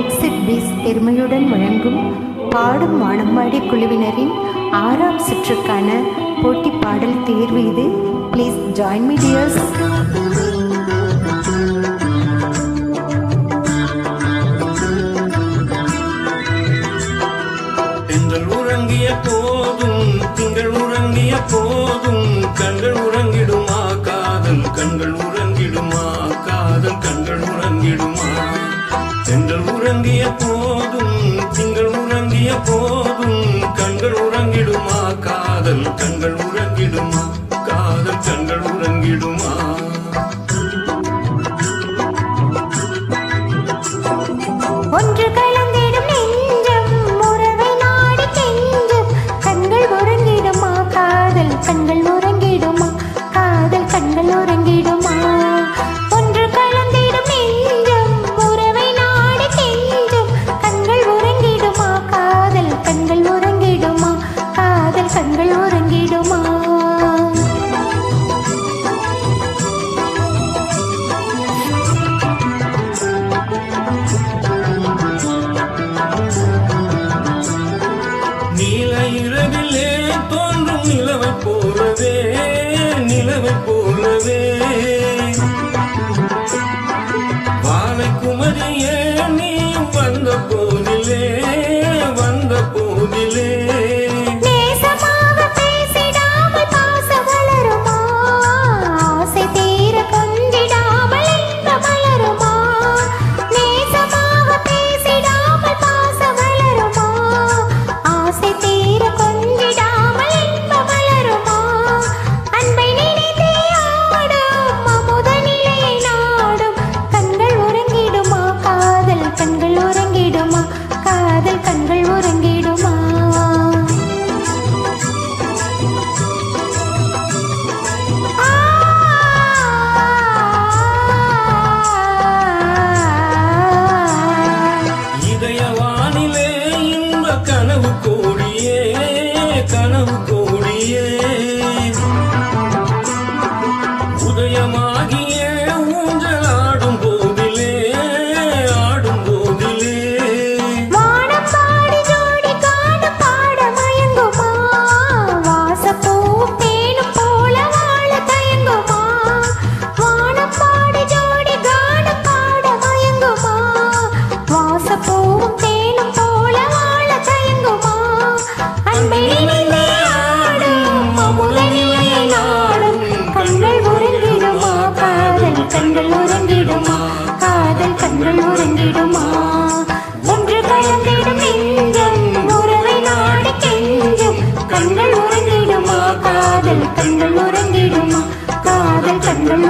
Exit piece பெருமையுடன் வழங்கும் பாடும் வானம்பாடி குழுவினரின் ஆறாம் சுற்றுக்கான போட்டி பாடல் தேர்வு இது. ப்ளீஸ் ஜாயின் மீ டியர்ஸ் உறங்கிய போதும் திங்கள் உறங்கிய போதும் உறங்கிய போதும் திங்கள் உறங்கிய போதும் கண்கள் உறங்கிடுமா? காதல் கண்கள் உறங்கிடுமா? காதல் கண்கள் உறங்கிடுமா? ஒன்று கலந்திடும் நெஞ்சம் உறவை நாடி கெஞ்சும். கண்கள் உறங்கிடுமா? காதல் கண்கள் உறங்கிடுமா? காதல் கண்கள் உறங்கிடுமா? நீல இரவிலே தோன்றும் நிலவை போலவே நிலவை போலவே. கண்கள் உறங்கிடுமா கண்கள் உறங்கிடுமா? காதல் கண்கள் உறங்கிடுமா? ஒன்று கலந்திடும் நெஞ்சம் உறவை நாடி கெஞ்சும். கண்கள் உறங்கிடுமா? காதல் கண்கள் உறங்கிடுமா? காதல் கண்கள்